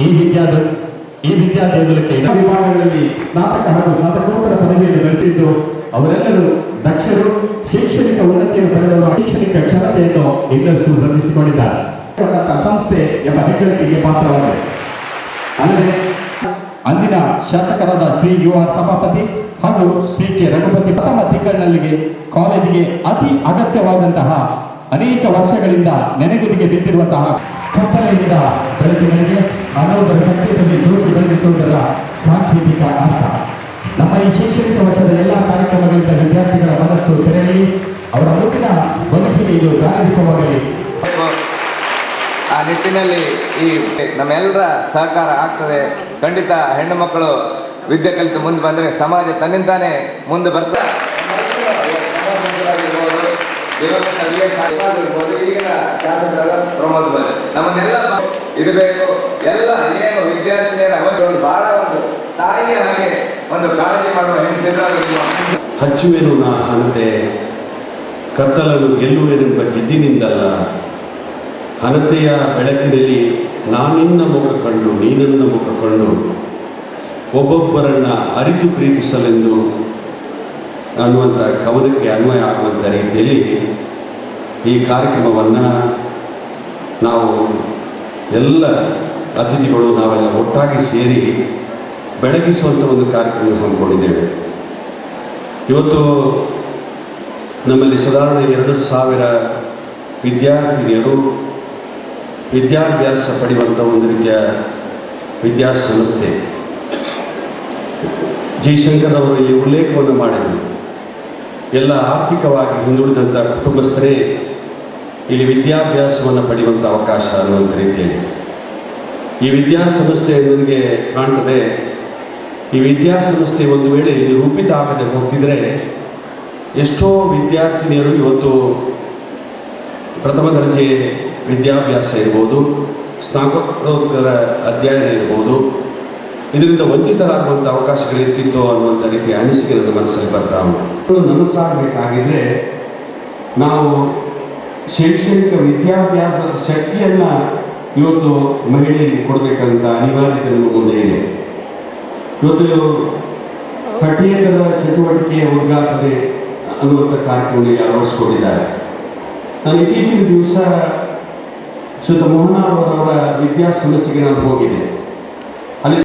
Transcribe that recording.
ಈ ವಿದ್ಯಾದ ಈ ಇಡ- ವಿಭಾಗಗಳಲ್ಲಿ ಸ್ನಾತಕ ಹಾಗೂ ಸ್ನಾತಕೋತ್ತರ ಪದವಿಯನ್ನು ಗಳಿಸಿದ್ದು ಅವರೆಲ್ಲರೂ ದಕ್ಷರು, ಶೈಕ್ಷಣಿಕ ಉನ್ನತಿಯನ್ನು ಪಡೆದವರು, ಶೈಕ್ಷಣಿಕ ಕ್ಷಮತೆಯನ್ನು ಇನ್ನಷ್ಟು ವೃದ್ಧಿಸಿಕೊಂಡಿದ್ದಾರೆ ಸಂಸ್ಥೆ ಎಂಬ ಹೆಗ್ಗಳಿಕೆಗೆ ಪಾತ್ರವಾಗಿದೆ. ಅಲ್ಲದೆ, ಅಂದಿನ ಶಾಸಕರಾದ ಶ್ರೀ ಯು ಆರ್ ಸಭಾಪತಿ ಹಾಗೂ ಶ್ರೀ ಕೆ ರಘುಪತಿ ಪ್ರಥಮ ತಿಂಗಳಿನಲ್ಲಿಗೆ ಕಾಲೇಜಿಗೆ ಅತಿ ಅಗತ್ಯವಾದಂತಹ ಅನೇಕ ವರ್ಷಗಳಿಂದ ನೆನೆಗುದಿಗೆ ಬಿದ್ದಿರುವಂತಹ ಕತ್ತಲೆಯಿಂದ ಬೆಳಕಿನರಿಗೆ ಅನೌದರ ಸಂಕೇತದಲ್ಲಿ ಜ್ಯೋತಿ ಬೆಳಗಿಸುವುದರ ಸಾಂಕೇತಿಕ ಅರ್ಥ. ನಮ್ಮ ಈ ಶೈಕ್ಷಣಿಕ ವರ್ಷದ ಎಲ್ಲ ಕಾರ್ಯಕ್ರಮಗಳಿಂದ ವಿದ್ಯಾರ್ಥಿಗಳ ಮನಸ್ಸು ತೆರೆಯಲಿ. ಅವರ ಮುಂದಿನ ಬದುಕಿಗೆ ಇದು ದಾರಿದೀಪವಾಗಲಿ ಆ ನಿಟ್ಟಿನಲ್ಲಿ ಈ ನಮ್ಮೆಲ್ಲರ ಸಹಕಾರ ಆಗ್ತದೆ. ಖಂಡಿತ ಹೆಣ್ಣು ಮಕ್ಕಳು ವಿದ್ಯೆ ಕಲಿತು ಮುಂದೆ ಬಂದರೆ ಸಮಾಜ ತನ್ನಿಂದಾನೇ ಮುಂದೆ ಬರ್ತಾ ನಮ್ಮನ್ನೆಲ್ಲ ಇದು ಬೇಕು. ಎಲ್ಲ ಏನು ವಿದ್ಯಾರ್ಥಿನಿಯರ ಅವಶ್ಯಕ ಬಹಳ ಒಂದು ತಾಯಿಯ ಹಾಗೆ ಒಂದು ಕಾಳಜಿ ಮಾಡುವ ಹೆಂಗಸಿದ್ರು ಹಚ್ಚುವೆನು ನಾ ಹಣತೆ. ಕತ್ತಲನ್ನು ಗೆಲ್ಲುವೆನೆಂಬ ಜಿದ್ದಿನಿಂದಲ್ಲ. ಹಣತೆಯ ಬೆಳಕಿನಲ್ಲಿ ನಾನಿನ್ನ ಮುಖ ಕಂಡು, ನೀನನ್ನ ಮುಖ ಕಂಡು. ಒಬ್ಬೊಬ್ಬರನ್ನ ಅರಿತು ಪ್ರೀತಿಸಲೆಂದು ಅನ್ನುವಂಥ ಕವನಕ್ಕೆ ಅನ್ವಯ ಆಗುವಂಥ ರೀತಿಯಲ್ಲಿ ಈ ಕಾರ್ಯಕ್ರಮವನ್ನು ನಾವು ಎಲ್ಲ ಅತಿಥಿಗಳು ನಾವೆಲ್ಲ ಒಟ್ಟಾಗಿ ಸೇರಿ ಬೆಳಗಿಸುವಂಥ ಒಂದು ಕಾರ್ಯಕ್ರಮ ಹಮ್ಮಿಕೊಂಡಿದ್ದೇವೆ ಇವತ್ತು ನಮ್ಮಲ್ಲಿ ಸಾಧಾರಣ ಎರಡು ಸಾವಿರ ವಿದ್ಯಾರ್ಥಿನಿಯರು ವಿದ್ಯಾಭ್ಯಾಸ ಪಡೆಯುವಂಥ ಒಂದು ರೀತಿಯ ವಿದ್ಯಾಸಂಸ್ಥೆ ಜೈಶಂಕರ್ ಅವರು ಇಲ್ಲಿ ಉಲ್ಲೇಖವನ್ನು ಮಾಡಿದರು. ಎಲ್ಲ ಆರ್ಥಿಕವಾಗಿ ಹಿಂದುಳಿದಂಥ ಕುಟುಂಬಸ್ಥರೇ ಇಲ್ಲಿ ವಿದ್ಯಾಭ್ಯಾಸವನ್ನು ಪಡೆಯುವಂಥ ಅವಕಾಶ ಅನ್ನುವಂಥ ರೀತಿಯಲ್ಲಿ. ಈ ವಿದ್ಯಾಸಂಸ್ಥೆ ನನಗೆ ಕಾಣ್ತದೆ. ಈ ವಿದ್ಯಾಸಂಸ್ಥೆ ಒಂದು ವೇಳೆ ಇಲ್ಲಿ ರೂಪಿತ ಆಗದೆ ಹೋಗ್ತಿದ್ರೆ ಎಷ್ಟೋ ವಿದ್ಯಾರ್ಥಿನಿಯರು ಇವತ್ತು ಪ್ರಥಮ ದರ್ಜೆ ವಿದ್ಯಾಭ್ಯಾಸ ಇರ್ಬೋದು, ಸ್ನಾತಕೋತ್ತರ ಅಧ್ಯಯನ ಇರ್ಬೋದು, ಇದರಿಂದ ವಂಚಿತರಾಗುವಂಥ ಅವಕಾಶಗಳಿರ್ತಿತ್ತು ಅನ್ನುವಂಥ ರೀತಿಯ ಅನಿಸಿಕೆ ನನ್ನ ಮನಸ್ಸಲ್ಲಿ ಬರ್ತಾ ಉಂಟು. ನನಸಾಗಬೇಕಾಗಿದ್ರೆ ನಾವು ಶೈಕ್ಷಣಿಕ ವಿದ್ಯಾಭ್ಯಾಸದ ಶಕ್ತಿಯನ್ನು ಇವತ್ತು ಮಹಿಳೆಯರಿಗೆ ಕೊಡಬೇಕಂತ ಅನಿವಾರ್ಯತೆ ನಮ್ಮ ಮುಂದೆ ಇದೆ. ಇವತ್ತು ಪಠ್ಯೇತರ ಚಟುವಟಿಕೆಯ ಉದ್ಘಾಟನೆ ಅನ್ನುವಂಥ ಕಾರ್ಯಕ್ರಮದಲ್ಲಿ ಅಳವಡಿಸಿಕೊಂಡಿದ್ದಾರೆ ನಾನು ಇತ್ತೀಚಿನ ದಿವಸ ಶ್ರೀ ಮೋಹನ್ ಅವರವರ ವಿದ್ಯಾಸಂಸ್ಥೆಗೆ ನಾನು ಹೋಗಿದ್ದೆ.